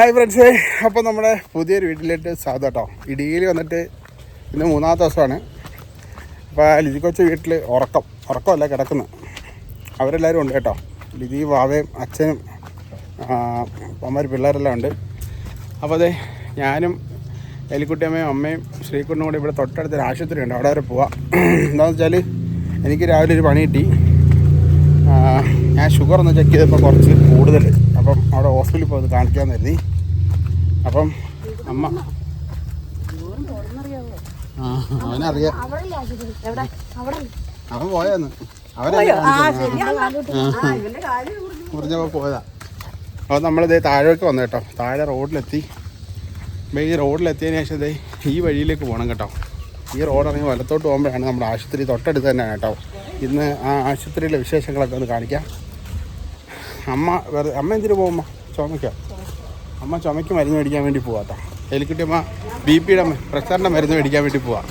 Hi friends അപ്പോൾ നമ്മുടെ പുതിയൊരു വീട്ടിലേക്ക് സാധാട്ടോ കേട്ടോ. ഇടുക്കിയിൽ വന്നിട്ട് ഇന്ന് മൂന്നാമത്തെ ദിവസമാണ്. അപ്പോൾ ലിജി കൊച്ച വീട്ടിൽ ഉറക്കം ഉറക്കമല്ല കിടക്കുന്നു. അവരെല്ലാവരും ഉണ്ട് കേട്ടോ. ലിജി വാവയും അച്ഛനും അമ്മമാർ പിള്ളേരെല്ലാം ഉണ്ട്. അപ്പോൾ അതെ ഞാനും എലിക്കുട്ടിയമ്മയും അമ്മയും ശ്രീകുട്ടനും കൂടി ഇവിടെ തൊട്ടടുത്തൊരു ആശുപത്രി ഉണ്ട്. അവിടെ വരെ പോവാം. എന്താണെന്ന് വെച്ചാൽ എനിക്ക് രാവിലെ ഒരു പണി കിട്ടി. ഞാൻ ഷുഗർ ഒന്ന് ചെക്ക് ചെയ്തപ്പോൾ കുറച്ച് കൂടുതൽ അപ്പം അവിടെ ഹോസ്പിറ്റലിൽ പോയി കാണിക്കാമെന്നായിരുന്നു അപ്പം അമ്മ. ആ അവനറിയാം. അവൻ പോയെന്ന്. അവനെ മുറിഞ്ഞപ്പോൾ പോയതാ. അപ്പോൾ നമ്മളിതേ താഴേക്ക് വന്നു കേട്ടോ. താഴെ റോഡിലെത്തി. ഈ റോഡിലെത്തിയതിന് ശേഷം ഇതേ ഈ വഴിയിലേക്ക് പോകണം കേട്ടോ. ഈ റോഡ് ഇറങ്ങി വലത്തോട്ട് പോകുമ്പോഴാണ് നമ്മുടെ ആശുപത്രി തൊട്ടടുത്ത് തന്നെയാണ് കേട്ടോ. ഇന്ന് ആ ആശുപത്രിയിലെ വിശേഷങ്ങളൊക്കെ ഒന്ന് കാണിക്കാം. അമ്മ വെറുതെ അമ്മ എന്തിനു പോകുമ്പോൾ ചുമയ്ക്കാം അമ്മ ചുമയ്ക്ക് മരുന്ന് മേടിക്കാൻ വേണ്ടി പോവാട്ടോ എലിക്കുട്ടി അമ്മ ബി പിയുടെ പ്രഷറിന്റെ മരുന്ന് മേടിക്കാൻ വേണ്ടി പോവാ.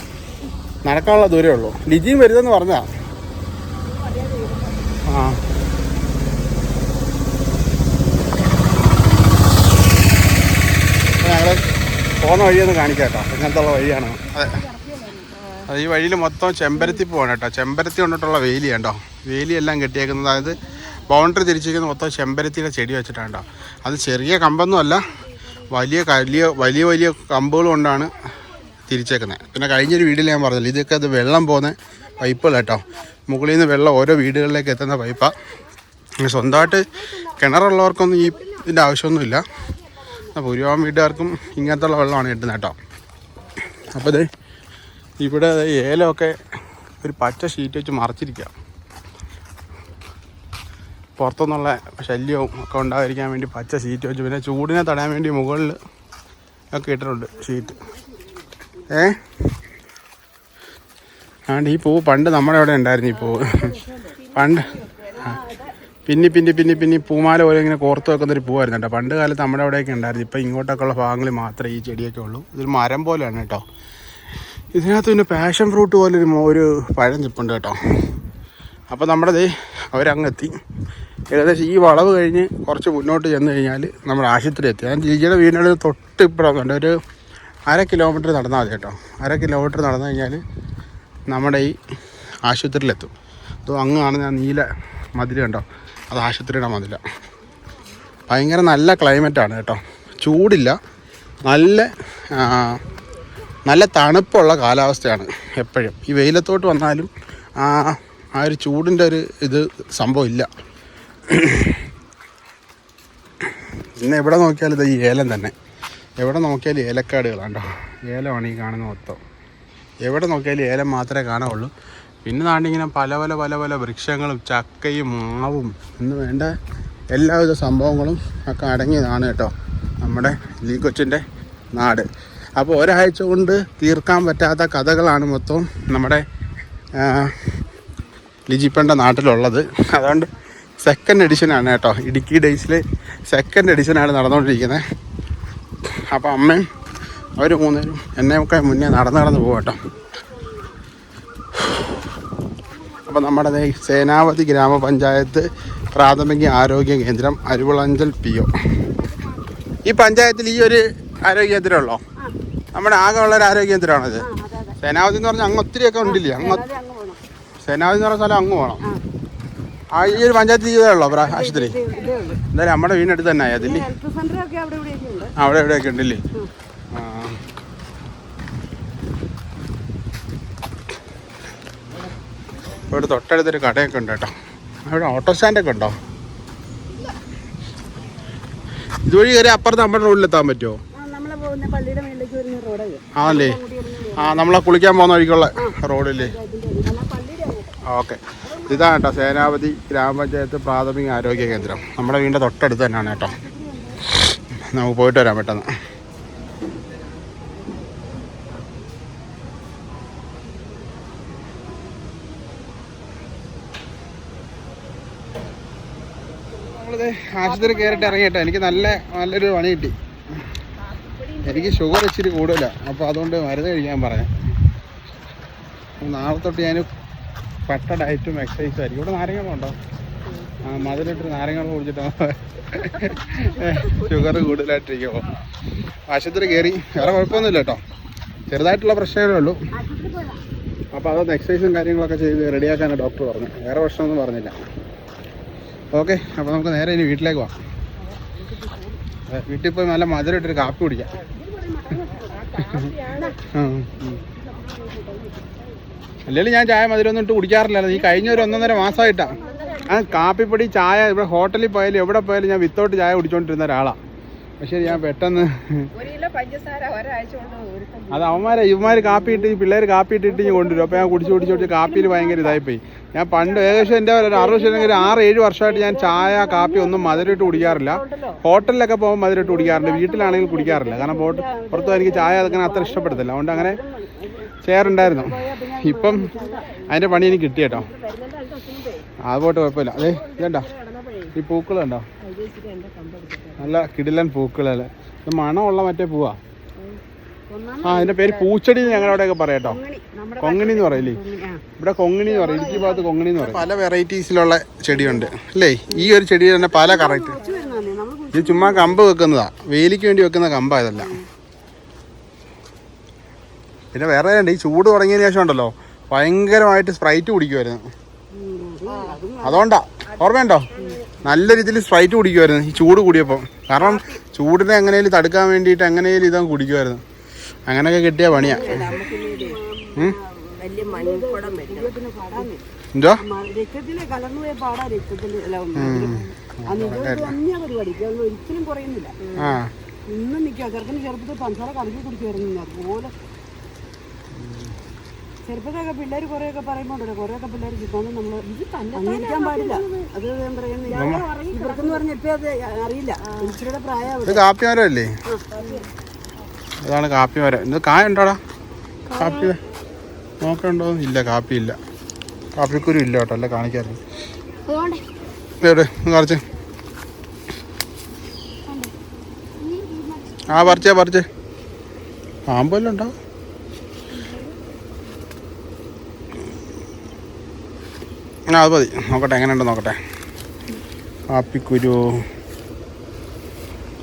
നടക്കാനുള്ള ദൂരമേ ഉള്ളൂ. ലിജിയും വരുതെന്ന് പറഞ്ഞാ? ആ. ഞങ്ങൾ പോകുന്ന വഴിയൊന്ന് കാണിക്കാം കേട്ടോ ഇങ്ങനത്തെ ഉള്ള വഴിയാണ്. അതെ. അത് ഈ വഴിയിൽ മൊത്തം ചെമ്പരത്തി പോവാണ് കേട്ടോ ചെമ്പരത്തി കൊണ്ടിട്ടുള്ള വേലി കണ്ടോ വേലി എല്ലാം കെട്ടിയേക്കുന്നത്. അതായത് ബൗണ്ടറി തിരിച്ചിരിക്കുന്ന മൊത്തം ചെമ്പരത്തിയുടെ ചെടി വെച്ചിട്ടാണ് അത് ചെറിയ കമ്പൊന്നുമല്ല വലിയ വലിയ വലിയ വലിയ കമ്പുകൾ കൊണ്ടാണ് തിരിച്ചേക്കുന്നത് പിന്നെ കഴിഞ്ഞൊരു വീട്ടിൽ ഞാൻ പറഞ്ഞില്ല ഇതൊക്കെ അത് വെള്ളം പോകുന്ന പൈപ്പുകൾ കേട്ടോ മുകളിൽ നിന്ന് വെള്ളം ഓരോ വീടുകളിലേക്ക് എത്തുന്ന പൈപ്പാണ് സ്വന്തമായിട്ട് കിണറുള്ളവർക്കൊന്നും ഈ ഇതിന്റെ ആവശ്യമൊന്നുമില്ല. ഭൂരിഭാഗം വീട്ടുകാർക്കും ഇങ്ങനത്തുള്ള വെള്ളമാണ് കിട്ടുന്നത് കേട്ടോ അപ്പോൾ ഇവിടെ ഏലമൊക്കെ ഒരു പച്ച ഷീറ്റ് വെച്ച് മറച്ചിരിക്കുക പുറത്തുനിന്നുള്ള ശല്യവും ഒക്കെ ഉണ്ടാകാതിരിക്കാൻ വേണ്ടി പച്ച ഷീറ്റ് വെച്ചു പിന്നെ ചൂടിനെ തടയാൻ വേണ്ടി മുകളിൽ ഒക്കെ ഇട്ടിട്ടുണ്ട് ഷീറ്റ് ഏ? അതുകൊണ്ട് ഈ പൂവ് പണ്ട് നമ്മുടെ അവിടെ ഉണ്ടായിരുന്നു ഈ പൂവ്. പണ്ട്. പിന്നി പിന്നി പിന്നി പിന്നി പൂമാല പോലെ ഇങ്ങനെ കോർത്ത് വെക്കുന്ന ഒരു പൂവായിരുന്നു കേട്ടോ. പണ്ട് കാലത്ത് നമ്മുടെ അവിടെയൊക്കെ ഉണ്ടായിരുന്നു. ഇപ്പം ഇങ്ങോട്ടൊക്കെ ഉള്ള ഭാഗങ്ങളിൽ മാത്രമേ ഈ ചെടിയൊക്കെ ഉള്ളൂ. ഇതൊരു മരം പോലെയാണ് കേട്ടോ. ഇതിനകത്ത് പിന്നെ പാഷൻ ഫ്രൂട്ട് പോലെ ഒരു ഒരു പഴം ചിപ്പുണ്ട് കേട്ടോ. അപ്പോൾ നമ്മുടെ ദേ അവരങ്ങ് എത്തി. ഏകദേശം ഈ വളവ് കഴിഞ്ഞ് കുറച്ച് മുന്നോട്ട് ചെന്ന് കഴിഞ്ഞാൽ നമ്മുടെ ആശുപത്രി എത്തി. ഞാൻ ജിജിയുടെ വീടിനോട് തൊട്ട് ഇപ്പുറമുണ്ട് ഒരു അര കിലോമീറ്റർ നടന്നാൽ മതി കേട്ടോ. അര കിലോമീറ്റർ നടന്നു കഴിഞ്ഞാൽ നമ്മുടെ ഈ ആശുപത്രിയിലെത്തും. അതോ അങ്ങ് കാണുന്ന ആ നീല മതിൽ കണ്ടോ? അത് ആശുപത്രിയുടെ മതില. ഭയങ്കര നല്ല ക്ലൈമറ്റാണ് കേട്ടോ. ചൂടില്ല. നല്ല നല്ല തണുപ്പുള്ള കാലാവസ്ഥയാണ് എപ്പോഴും. ഈ വെയിലത്തോട്ട് വന്നാലും ആ ആ ഒരു ചൂടിന്റെ ഒരു ഇത് സംഭവം ഇല്ല. ഇന്ന് എവിടെ നോക്കിയാലും ഇത് ഏലം തന്നെ. എവിടെ നോക്കിയാലും കേട്ടോ ഏലമാണ് ഈ കാണുന്ന മൊത്തം. എവിടെ നോക്കിയാലും ഏലം മാത്രമേ കാണാവുള്ളൂ. പിന്നെ നാണ്ടിങ്ങനെ പല പല പല പല വൃക്ഷങ്ങളും ചക്കയും മാവും എന്ന് വേണ്ട എല്ലാവിധ സംഭവങ്ങളും ഒക്കെ അടങ്ങിയതാണ് കേട്ടോ നമ്മുടെ ലീ കൊച്ചിന്റെ നാട്. അപ്പോൾ ഒരാഴ്ച കൊണ്ട് തീർക്കാൻ പറ്റാത്ത കഥകളാണ് മൊത്തം നമ്മുടെ ലിജിപ്പന്റെ നാട്ടിലുള്ളത്. അതുകൊണ്ട് സെക്കൻഡ് എഡിഷനാണ് കേട്ടോ. ഇടുക്കി ഡേയ്സിൽ സെക്കൻഡ് എഡിഷനാണ് നടന്നുകൊണ്ടിരിക്കുന്നത് അപ്പോൾ അമ്മയും അവർ മൂന്നേരും എന്നെയൊക്കെ മുന്നേ നടന്ന് നടന്ന് പോകും കേട്ടോ. അപ്പോൾ നമ്മുടെ സേനാവതി ഗ്രാമപഞ്ചായത്ത് പ്രാഥമിക ആരോഗ്യ കേന്ദ്രം അരുവളഞ്ചൽ പി ഒ. ഈ പഞ്ചായത്തിൽ ഈ ഒരു ആരോഗ്യ കേന്ദ്രം ഉള്ളോ നമ്മുടെ ആകെ ഉള്ള ഒരു ആരോഗ്യ കേന്ദ്രമാണത് സേനാവതി എന്ന് പറഞ്ഞാൽ അങ്ങ് ഒത്തിരിയൊക്കെ ഉണ്ടില്ലേ? അങ്ങ് സേനാവതി എന്ന് പറഞ്ഞ സ്ഥലം അങ്ങ് പോകണം ആ ഈ ഒരു ഉള്ളോ പ്രാ- ആശുപത്രി? എന്തായാലും നമ്മുടെ വീടിനടുത്ത് തന്നെ ആയതില്ലേ അവിടെ എവിടെയൊക്കെ ഉണ്ടല്ലേ ആ ഇവിടെ തൊട്ടടുത്തൊരു കടയൊക്കെ ഉണ്ട് കേട്ടോ. അവിടെ ഓട്ടോ സ്റ്റാൻഡൊക്കെ ഉണ്ടോ? ഇതുവഴി കയറി അപ്പുറത്ത് നമ്മുടെ റോഡിലെത്താൻ പറ്റുമോ ആണല്ലേ? ആ നമ്മളെ കുളിക്കാൻ പോകുന്ന വഴിക്കുള്ള റോഡില്ലേ ഓക്കെ. ഇതാണ് കേട്ടോ സേനാപതി ഗ്രാമപഞ്ചായത്ത് പ്രാഥമിക ആരോഗ്യ കേന്ദ്രം. നമ്മുടെ വീടിന്റെ തൊട്ടടുത്ത് തന്നെയാണ് കേട്ടോ. നമുക്ക് പോയിട്ട് വരാം പെട്ടെന്ന്. ആശുപത്രി കയറിയിട്ട് ഇറങ്ങിയിട്ടോ. എനിക്ക് നല്ല നല്ലൊരു പണി കിട്ടി. എനിക്ക് ഷുഗർ ഇച്ചിരി കൂടുതലാണ് അപ്പോൾ അതുകൊണ്ട് മരുന്ന് കഴിക്കാൻ പറയാം. നാളെ തൊട്ട് ഞാൻ പട്ട ഡയറ്റും എക്സസൈസും ആയിരിക്കും. ഇവിടെ നാരങ്ങ ഉണ്ടോ? ആ മധുരട്ട് നാരങ്ങൾ കുടിച്ചിട്ടോ ഷുഗർ കൂടുതലായിട്ടിരിക്കുമോ ആശുപത്രി കയറി. വേറെ കുഴപ്പമൊന്നുമില്ല കേട്ടോ. ചെറുതായിട്ടുള്ള പ്രശ്നമേ ഉള്ളൂ. അപ്പോൾ അതൊന്ന് എക്സസൈസും കാര്യങ്ങളൊക്കെ ചെയ്ത് റെഡിയാക്കാനാണ് ഡോക്ടർ പറഞ്ഞു. വേറെ പ്രശ്നമൊന്നും പറഞ്ഞില്ല. ഓക്കെ അപ്പോൾ നമുക്ക് നേരെ ഇനി വീട്ടിലേക്ക് പോവാം. വീട്ടിൽ പോയി നല്ല മധുരം ഇട്ടൊരു കാപ്പി കുടിക്കാം. അല്ലെങ്കിൽ ഞാൻ ചായ മധുരം ഒന്നും ഇട്ട് കുടിക്കാറില്ലായിരുന്നു. ഈ കഴിഞ്ഞ ഒരു ഒന്നൊന്നര മാസമായിട്ടാണ് ആ കാപ്പിപ്പൊടി ചായ ഇവിടെ ഹോട്ടലിൽ പോയാലും എവിടെ പോയാലും ഞാൻ വിത്തൗട്ട് ചായ കുടിച്ചോണ്ടിരുന്ന ഒരാളാണ് പക്ഷേ ഞാൻ പെട്ടെന്ന് അത് അവന്മാരെ ഇവന്മാർ കാപ്പി ഇട്ട് ഈ പിള്ളേർ കാപ്പി ഇട്ടിട്ട് ഞാൻ കൊണ്ടുവരും. അപ്പോൾ ഞാൻ കുടിച്ച് കുടിച്ച് കുടിച്ച് കാപ്പിയിൽ ഭയങ്കര ഇതായിപ്പോയി. ഞാൻ പണ്ട് ഏകദേശം എന്റെ ഒരു അറുപത് ശതമാനം ഒരു ആറ് ഏഴ് വർഷമായിട്ട് ഞാൻ ചായ കാപ്പി ഒന്നും മധുരമിട്ട് കുടിക്കാറില്ല. ഹോട്ടലിലൊക്കെ പോകുമ്പോൾ മധുരമിട്ട് കുടിക്കാറുണ്ട്. വീട്ടിലാണെങ്കിൽ കുടിക്കാറില്ല. കാരണം പുറത്തും എനിക്ക് ചായ അതൊക്കെ അത്ര ഇഷ്ടപ്പെടുത്തില്ല അതുകൊണ്ട് അങ്ങനെ ചെയ്യാറുണ്ടായിരുന്നു. ഇപ്പം അതിന്റെ പണി എനിക്ക് കിട്ടി കേട്ടോ. അത് പോട്ട് കുഴപ്പമില്ല അതെ ഇതണ്ട ഈ പൂക്കൾ കണ്ടോ? നല്ല കിടിലൻ പൂക്കളല്ലേ ഇത് മണമുള്ള മറ്റേ പൂവാ. ആ അതിന്റെ പേര് പൂച്ചെടി ഞങ്ങളുടെ അവിടെയൊക്കെ പറയാട്ടോ കൊങ്ങണി എന്ന് പറയില്ലേ? ഇവിടെ കൊങ്ങിണി എന്ന് പറയും. ഇടുക്കി ഭാഗത്ത് കൊങ്ങിണി എന്ന് പറയും. പല വെറൈറ്റീസിലുള്ള ചെടിയുണ്ട്. അല്ലേ? ഈ ഒരു ചെടി തന്നെ പല കറക്റ്റ്. ഇത് ചുമ്മാ കമ്പ് വെക്കുന്നതാ. വേലിക്ക് വേണ്ടി വെക്കുന്ന കമ്പാ ഇതെല്ലാം. പിന്നെ വേറെ ഉണ്ട് ഈ ചൂട് തുടങ്ങിയതിന് ശേഷം ഉണ്ടല്ലോ ഭയങ്കരമായിട്ട് സ്പ്രൈറ്റ് കുടിക്കുമായിരുന്നു അതുകൊണ്ടാ ഓർമ്മയുണ്ടോ? നല്ല രീതിയിൽ സ്പ്രൈറ്റ് കുടിക്കുമായിരുന്നു ഈ ചൂട് കൂടിയപ്പോൾ കാരണം ചൂടിനെ എങ്ങനെയും തടുക്കാൻ വേണ്ടിയിട്ട് എങ്ങനെയും ഇതാ കുടിക്കുമായിരുന്നു അങ്ങനെയൊക്കെ കിട്ടിയ പണിയാ. എന്തോ? ഒരിക്കലും കുറയുന്നില്ല. ആ. ഇന്നും നിൽക്കുക ചെറുപ്പത്തിൽ പഞ്ചസാര കലക്കി കുടിക്കുമായിരുന്നു അതുപോലെ ചെറുപ്പത്തൊക്കെ പിള്ളേർ കുറെയൊക്കെ പറയുമ്പോണ്ടല്ലോ കുറെയൊക്കെ പിള്ളേർ ചിക്കോന്ന് നമ്മൾ അംഗീകരിക്കാൻ പാടില്ല അത് ഞാൻ പറയുന്നില്ല ഇവർക്കെന്ന് പറഞ്ഞ ഇപ്പം അത് അറിയില്ല. ഇച്ചിരിയുടെ പ്രായം ഇത് കാപ്പി മരം അല്ലേ ഇതാണ് കാപ്പി മരം ഇത് കായ ഉണ്ടോടാ? കാപ്പി. നോക്കണ്ടോ? ഇല്ല കാപ്പി ഇല്ല കാപ്പിക്കുരു ഇല്ല കേട്ടോ അല്ല കാണിക്കാറില്ല. എവിടെ കുറച്ച് ആ പറിച്ചേ പറിച്ചേ. പാമ്പെല്ലാം ഉണ്ടോ? ആ അത് മതി. നോക്കട്ടെ എങ്ങനെയുണ്ട് നോക്കട്ടെ. കാപ്പിക്കുരു.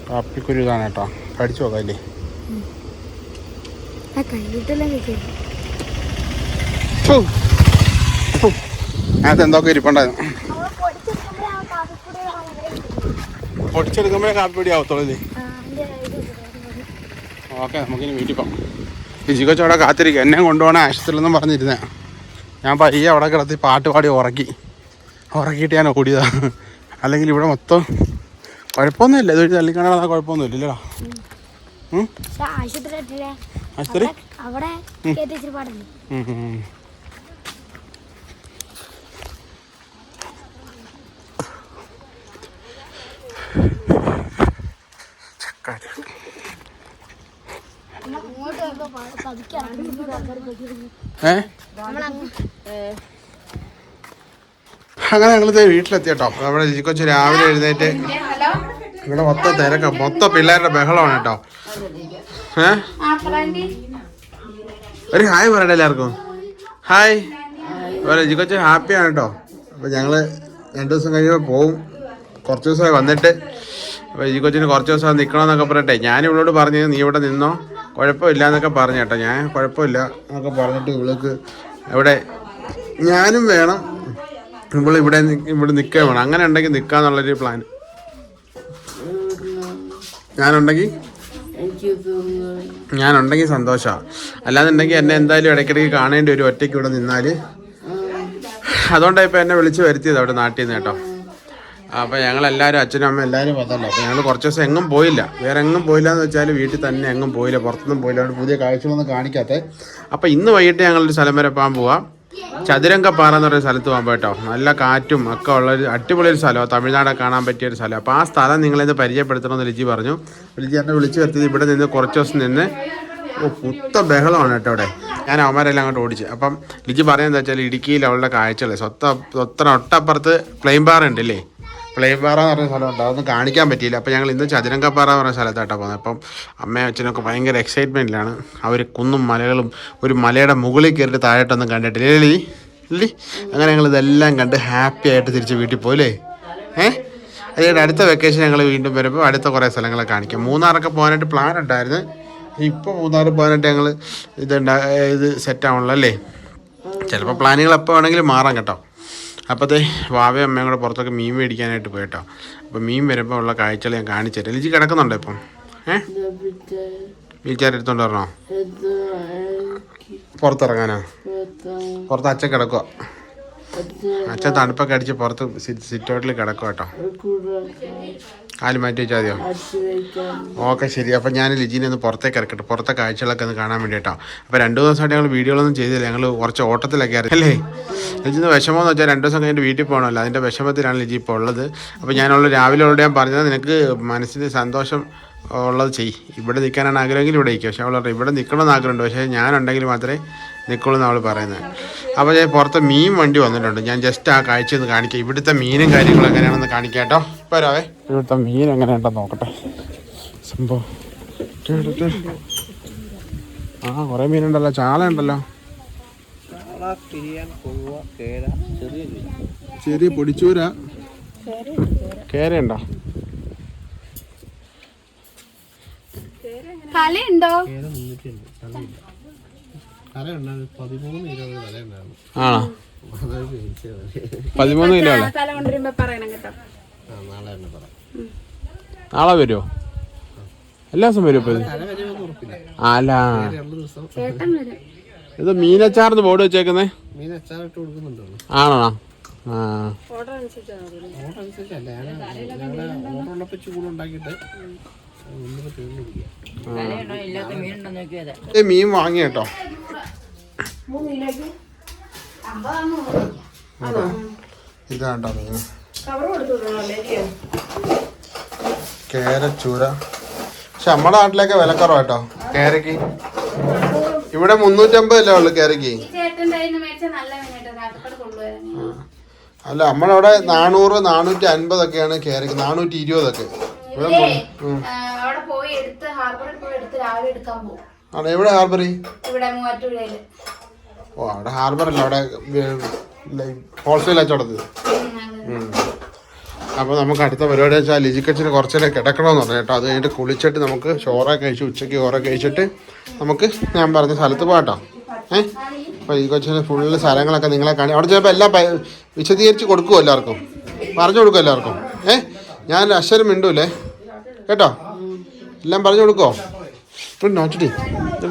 കാപ്പിക്കുരു ഇതാണ് കേട്ടോ. കടിച്ചു നോക്കാം ഇല്ലേ അതിനകത്ത് എന്തൊക്കെ ഇരിപ്പുണ്ടായിരുന്നു? പൊടിച്ചെടുക്കുമ്പോഴേ കാപ്പിപ്പൊടി ആവത്തുള്ളൂ ഓക്കെ നമുക്കിനി വീട്ടിൽ പോകാം. ഫിജിക്കോച്ച് അവിടെ കാത്തിരിക്കുക എന്നെ കൊണ്ടുപോകണ ആശുപത്രിയിലൊന്നും പറഞ്ഞിരുന്നേ. ഞാൻ പയ്യെ അവിടെ കിടത്തി പാട്ട് പാടി ഉറക്കി. ഉറക്കിയിട്ട് ഞാൻ ഓടിയതാ. അല്ലെങ്കിൽ ഇവിടെ മൊത്തം കുഴപ്പമൊന്നുമില്ല. ഇതൊരു തല്ലിക്കണ കുഴപ്പമൊന്നുമില്ല ഇല്ലടാ. ആശുപത്രി. ചക്കാരി. അങ്ങനെ ഞങ്ങളിത് വീട്ടിലെത്തി കേട്ടോ. അവിടെ കൊച്ചു രാവിലെ എഴുന്നേറ്റ് ഇവിടെ മൊത്തം തിരക്ക. മൊത്തം പിള്ളേരുടെ ബഹളമാണ് കേട്ടോ. ഏ? ഒരു ഹായ് പറയട്ടെ എല്ലാവർക്കും. ഹായ്. അവരെ കൊച്ചു ഹാപ്പിയാണ് കേട്ടോ. അപ്പോൾ ഞങ്ങൾ രണ്ട് ദിവസം കഴിയുമ്പോൾ പോവും. കുറച്ച് ദിവസമായി വന്നിട്ട്. അപ്പോൾ കൊച്ചിന് കുറച്ച് ദിവസം നിൽക്കണമെന്നൊക്കെ പറയട്ടെ ഞാൻ ഇവളോട് പറഞ്ഞു നീ ഇവിടെ നിന്നോ? കുഴപ്പമില്ല എന്നൊക്കെ പറഞ്ഞു കേട്ടോ. ഞാൻ കുഴപ്പമില്ല എന്നൊക്കെ പറഞ്ഞിട്ട് ഇവൾക്ക് ഇവിടെ ഞാനും വേണം. നിങ്ങൾ ഇവിടെ നിൽക്കുക വേണം. അങ്ങനെ ഉണ്ടെങ്കിൽ നിൽക്കാന്നുള്ളൊരു പ്ലാൻ ഞാനുണ്ടെങ്കിൽ? ഞാനുണ്ടെങ്കിൽ സന്തോഷമാണ് അല്ലാന്നുണ്ടെങ്കിൽ എന്നെ എന്തായാലും ഇടയ്ക്കിടയ്ക്ക് കാണേണ്ടി വരും. ഒറ്റയ്ക്ക് ഇവിടെ നിന്നാൽ. അതുകൊണ്ടാണ് ഇപ്പം എന്നെ വിളിച്ചു വരുത്തിയത് അവിടെ നാട്ടിൽ നിന്ന് കേട്ടോ. അപ്പോൾ ഞങ്ങളെല്ലാവരും അച്ഛനും അമ്മ എല്ലാവരും വന്നല്ലോ അപ്പോൾ ഞങ്ങൾ കുറച്ച് ദിവസം എങ്ങും പോയില്ല. വേറെ എങ്ങും പോയില്ല എന്ന് വെച്ചാൽ വീട്ടിൽ തന്നെ എങ്ങും പോയില്ല. പുറത്തൊന്നും പോയില്ല. അവിടെ പുതിയ കാഴ്ചകളൊന്നും കാണിക്കാത്ത. അപ്പോൾ ഇന്ന് വൈകിട്ട് ഞങ്ങളൊരു സ്ഥലം വരെ പോകാൻ പോവാം. ചതുരംഗപ്പാറ എന്ന് പറയുന്ന സ്ഥലത്ത് പോകാൻ കേട്ടോ നല്ല കാറ്റും ഒക്കെ ഉള്ളൊരു അടിപൊളി ഒരു സ്ഥലമാണ് തമിഴ്നാടൊക്കെ കാണാൻ പറ്റിയ ഒരു സ്ഥലം അപ്പോൾ ആ സ്ഥലം നിങ്ങളിത് പരിചയപ്പെടുത്തണമെന്ന് ലിജി പറഞ്ഞു. ലിജി എന്നെ വിളിച്ചു വരുത്തിയത് ഇവിടെ നിന്ന് കുറച്ച് ദിവസം നിന്ന്. ഓ പുത്ത ബഹളമാണ് കേട്ടോ ഇവിടെ ഞാൻ അവന്മാരെല്ലാം അങ്ങോട്ട് ഓടിച്ച്. അപ്പം ലിജി പറയുന്നത് വെച്ചാൽ ഇടുക്കിയിൽ അവളുടെ കാഴ്ചകൾ സ്വത്ത സ്വത്ര ഒട്ടപ്പുറത്ത് പ്ലെയിൻ ഉണ്ട് ഉണ്ടല്ലേ പാറ എന്ന് പറഞ്ഞ സ്ഥലമുണ്ട്. അതൊന്നും കാണിക്കാൻ പറ്റിയില്ല. അപ്പം ഞങ്ങൾ ഇന്ന് ചതുരംഗപ്പാറ പറഞ്ഞ സ്ഥലത്തായിട്ടാണ് പോകുന്നത്. അപ്പം അമ്മയും അച്ഛനൊക്കെ ഭയങ്കര എക്സൈറ്റ്മെന്റിലാണ് അവർ കുന്നും മലകളും ഒരു മലയുടെ മുകളിൽ കയറിയിട്ട് താഴോട്ടൊന്നും കണ്ടിട്ടില്ല. ഇല്ലേ ഇല്ലേ അങ്ങനെ ഞങ്ങൾ ഇതെല്ലാം കണ്ട് ഹാപ്പി ആയിട്ട് തിരിച്ച് വീട്ടിൽ പോയില്ലേ ഏ? അതുകൊണ്ട് അടുത്ത വെക്കേഷൻ ഞങ്ങൾ വീണ്ടും വരുമ്പോൾ അടുത്ത കുറേ സ്ഥലങ്ങളെ കാണിക്കും. മൂന്നാറൊക്കെ പോകാനായിട്ട് പ്ലാൻ ഉണ്ടായിരുന്നു. ഇപ്പോൾ മൂന്നാർ പോകാനായിട്ട് ഞങ്ങൾ ഇതുണ്ടാ ഇത് സെറ്റ് ആവണല്ലോ അല്ലേ ചിലപ്പോൾ പ്ലാനുകൾ എപ്പോൾ വേണമെങ്കിലും മാറാം കേട്ടോ. അപ്പോഴത്തെ വാവേ അമ്മയും കൂടെ പുറത്തൊക്കെ മീൻ മേടിക്കാനായിട്ട് പോയി കേട്ടോ അപ്പോൾ മീൻ വരുമ്പോൾ ഉള്ള കാഴ്ചകൾ ഞാൻ കാണിച്ചു തരാം. ലിജി കിടക്കുന്നുണ്ടോ ഇപ്പം? ഏ? വീൽചെയർ എടുത്തോണ്ട് വരണോ? പുറത്തിറങ്ങാനോ? പുറത്ത് അച്ഛൻ കിടക്കുക അച്ഛൻ തണുപ്പൊക്കെ അടിച്ച് പുറത്ത് സിറ്റ് ഔട്ടിൽ കിടക്കുക കേട്ടോ. കാൽ മാറ്റി വെച്ചാൽ മതിയോ ഓക്കെ ശരി. അപ്പം ഞാൻ ലിജിനെ ഒന്ന് പുറത്തേക്ക് ഇറക്കട്ടെ. പുറത്തെ കാഴ്ചകളൊക്കെ ഒന്ന് കാണാൻ വേണ്ടിയിട്ടോ. അപ്പോൾ രണ്ട് ദിവസമായിട്ട് ഞങ്ങൾ വീഡിയോകളൊന്നും ചെയ്തില്ല. ഞങ്ങൾ കുറച്ച് ഓട്ടത്തിലൊക്കെ ആയിരുന്നു അല്ലേ? ലിജിന്ന് വിഷമമെന്ന് വെച്ചാൽ രണ്ട് ദിവസം കഴിഞ്ഞിട്ട് വീട്ടിൽ പോകണമല്ലോ അതിന്റെ വിഷമത്തിലാണ് ലിജി ഇപ്പോൾ ഉള്ളത്. അപ്പോൾ ഞാനുള്ള രാവിലെ ഉള്ള ഞാൻ പറഞ്ഞത് നിനക്ക് മനസ്സിന് സന്തോഷം ഉള്ളത് ചെയ് ഇവിടെ നിൽക്കാനാണ് ആഗ്രഹമെങ്കിൽ ഇവിടെ നിൽക്കുക പക്ഷേ അവൾ ഇവിടെ നിൽക്കണമെന്ന് ആഗ്രഹമുണ്ട്. പക്ഷേ ഞാനുണ്ടെങ്കിൽ മാത്രമേ നിൽക്കുള്ളൂ എന്ന് അവൾ പറയുന്നത്. അപ്പോൾ ഞാൻ പുറത്ത് മീൻ വണ്ടി വന്നിട്ടുണ്ട്. ഞാൻ ജസ്റ്റ് ആ കാഴ്ച ഒന്ന് കാണിക്കാം. ഇവിടുത്തെ മീനും കാര്യങ്ങളും എങ്ങനെയാണെന്ന് കാണിക്കാം കേട്ടോ. ഇപ്പോൾ വരാവേ ഇവിടുത്തെ മീൻ എങ്ങനെയുണ്ടെന്ന് നോക്കട്ടെ. സംഭവം. ആ കുറേ മീനുണ്ടല്ലോ. ചാള ഉണ്ടല്ലോ. ചെറിയ പൊടിച്ചൂര. കേരയുണ്ടോ? കലയുണ്ടോ ആണോ? പതിമൂന്ന് കിലോ അല്ലേ തല കൊണ്ടുവരുമ്പോ പറയണം കേട്ടോ. നാളെ വരുമോ എല്ലാ ദിവസം വരും ഇപ്പൊ ഇത്? ആ, അല്ല. ചേട്ടൻ വരും. ഇത് മീനച്ചാർന്ന് ബോർഡ് വെച്ചേക്കുന്നേ? ആണോ? ആ. അനുസരിച്ചാണ് ഏ കേട്ടോ ഇതാണ്ടോ മീൻ? കേരച്ചൂര. പക്ഷെ നമ്മുടെ നാട്ടിലൊക്കെ വില കുറവാട്ടോ കേരക്ക്. ഇവിടെ മുന്നൂറ്റമ്പതല്ലേ ഉള്ളു കേരക്ക്. അല്ല അല്ല നമ്മളവിടെ നാനൂറ് നാനൂറ്റി അൻപതൊക്കെയാണ് കേരക്ക് നാനൂറ്റി ഇരുപതൊക്കെ ഇവിടെ ഇതേ, മു- ഉം. അവിടെ പോയി എടുത്ത് ഹാർബറിൽ പോയി എടുത്ത് രാവിലെ എടുക്കാൻ പോകും ആണോ? എവിടെ ഹാർബറി ഇവിടെ മൂവാറ്റുപുഴയിൽ. ഓ അവിടെ ഹാർബർ അല്ല? അവിടെ ഹോൾസെയിൽ കച്ചവടത്തിൽ അപ്പോൾ നമുക്ക് അടുത്ത പരിപാടി വെച്ചാൽ ലിജിക്കച്ചിന് കുറച്ചേരം കിടക്കണമെന്ന് പറഞ്ഞു കേട്ടോ. അത് കഴിഞ്ഞിട്ട് കുളിച്ചിട്ട് നമുക്ക് ചോറൊക്കെ കഴിച്ച് ഉച്ചയ്ക്ക് ചോറൊക്കെ കഴിച്ചിട്ട് നമുക്ക് ഞാൻ പറഞ്ഞ സ്ഥലത്ത് പോകട്ടോ ഏ? അപ്പോൾ ഈ കൊച്ചിന് ഫുള്ള് സ്ഥലങ്ങളൊക്കെ നിങ്ങളെ കാണി അവിടെ ചിലപ്പോൾ എല്ലാം വിശദീകരിച്ച് കൊടുക്കുമോ എല്ലാവർക്കും? പറഞ്ഞു കൊടുക്കും എല്ലാവർക്കും? ഏ? ഞാൻ അക്ഷരം മിണ്ടൂലേ കേട്ടോ? എല്ലാം പറഞ്ഞു കൊടുക്കുമോ ഇവിടെ നോച്ചിട്ട്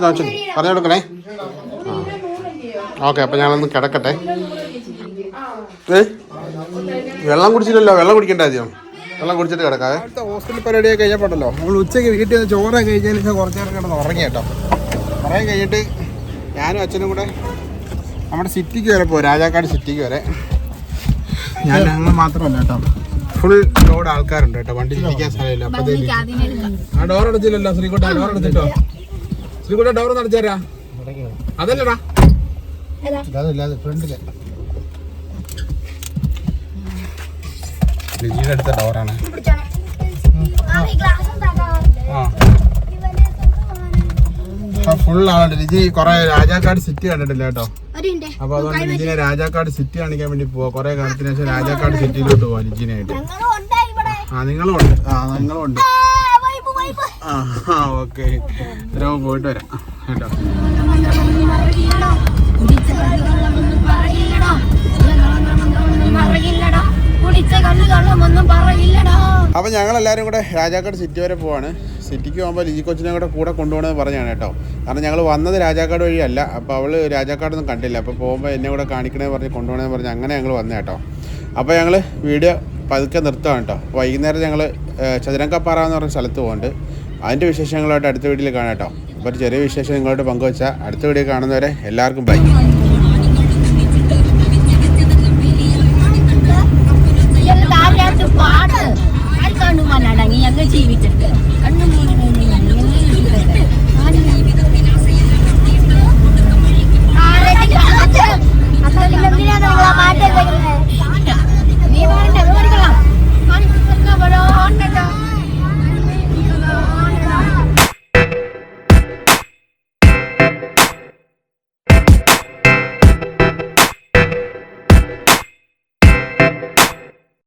നോച്ചിട്ടി പറഞ്ഞു കൊടുക്കണേ. ഓക്കെ അപ്പോൾ ഞാനൊന്ന് കിടക്കട്ടെ. ഏ? വെള്ളം കുടിച്ചില്ലല്ലോ വെള്ളം കുടിക്കണ്ട ആദ്യം. വെള്ളം കുടിച്ചിട്ട് കിടക്കാവേ. അടുത്ത ഹോസ്റ്റൽ പരിപാടിയൊക്കെ കഴിഞ്ഞപ്പോണ്ടല്ലോ. നമ്മൾ ഉച്ചയ്ക്ക് വീട്ടിൽ നിന്ന് ചോറ് കഴിച്ചതിന് ശേഷം കുറച്ച് നേരം കിടന്ന് ഉറങ്ങി കേട്ടോ. കുറേ കഴിഞ്ഞിട്ട് ഞാനും അച്ഛനും കൂടെ നമ്മുടെ സിറ്റിക്ക് വരെ പോകും രാജാക്കാട് സിറ്റിക്ക് വരെ. ഞാൻ ഞങ്ങൾ മാത്രമല്ല കേട്ടോ. ഫുൾ ലോഡ് ആൾക്കാരുണ്ട് കേട്ടോ വണ്ടി ഇരിക്കാൻ സ്ഥലമില്ല. അപ്പോഴത്തേക്ക് ആ ഡോർ അടച്ചില്ലല്ലോ ശ്രീകുട്ടാ ഡോർ അടച്ചിട്ടോ? ശ്രീകുട്ടാ ഡോർ ഒന്ന് അടച്ചേരാ? അതല്ലടാ. ലിജിയുടെ അടുത്ത ഡോറാണ് ആ ഫുൾ ആളുണ്ട് ലിജി കുറെ രാജാക്കാട് സിറ്റി കണ്ടിട്ടില്ല കേട്ടോ? അപ്പൊ അതുകൊണ്ട് ലിജിനെ രാജാക്കാട് സിറ്റി കാണിക്കാൻ വേണ്ടി പോവാ. കൊറേ കാലത്തിന് ശേഷം രാജാക്കാട് സിറ്റിയിലോട്ട് പോവാ ലിജിനായിട്ട്. ആ നിങ്ങളും ഉണ്ട്. ആ നിങ്ങളും ഉണ്ട്. ആ ഓക്കെ. പോയിട്ട് വരാം. കേട്ടോ. അപ്പോൾ ഞങ്ങൾ എല്ലാരും കൂടെ രാജാക്കാട് സിറ്റി വരെ പോവാണ്. സിറ്റിക്ക് പോകുമ്പോൾ ലിജി കൊച്ചിനെ കൂടെ കൂടെ കൊണ്ടുപോകണമെന്ന് പറഞ്ഞാണ് കേട്ടോ. കാരണം ഞങ്ങൾ വന്നത് രാജാക്കാട് വഴിയല്ല. അപ്പോൾ അവൾ രാജാക്കാടൊന്നും കണ്ടില്ല. അപ്പോൾ പോകുമ്പോൾ എന്നെ കൂടെ കാണിക്കണേ പറഞ്ഞ് കൊണ്ടുപോകണമെന്ന് പറഞ്ഞ് അങ്ങനെ ഞങ്ങൾ വന്നേ കേട്ടോ. അപ്പോൾ ഞങ്ങൾ വീഡിയോ പതുക്കെ നിർത്തുകയാണ് കേട്ടോ. വൈകുന്നേരം ഞങ്ങൾ ചതുരങ്കപ്പാറ എന്ന് പറഞ്ഞ സ്ഥലത്ത് പോകുന്നുണ്ട് അതിന്റെ വിശേഷങ്ങളായിട്ട് അടുത്ത വീട്ടിൽ കാണാം കേട്ടോ. അപ്പോൾ ചെറിയ വിശേഷം നിങ്ങളോട് പങ്കുവച്ചാൽ അടുത്ത വീഡിയോ കാണുന്നവരെ എല്ലാവർക്കും ബൈ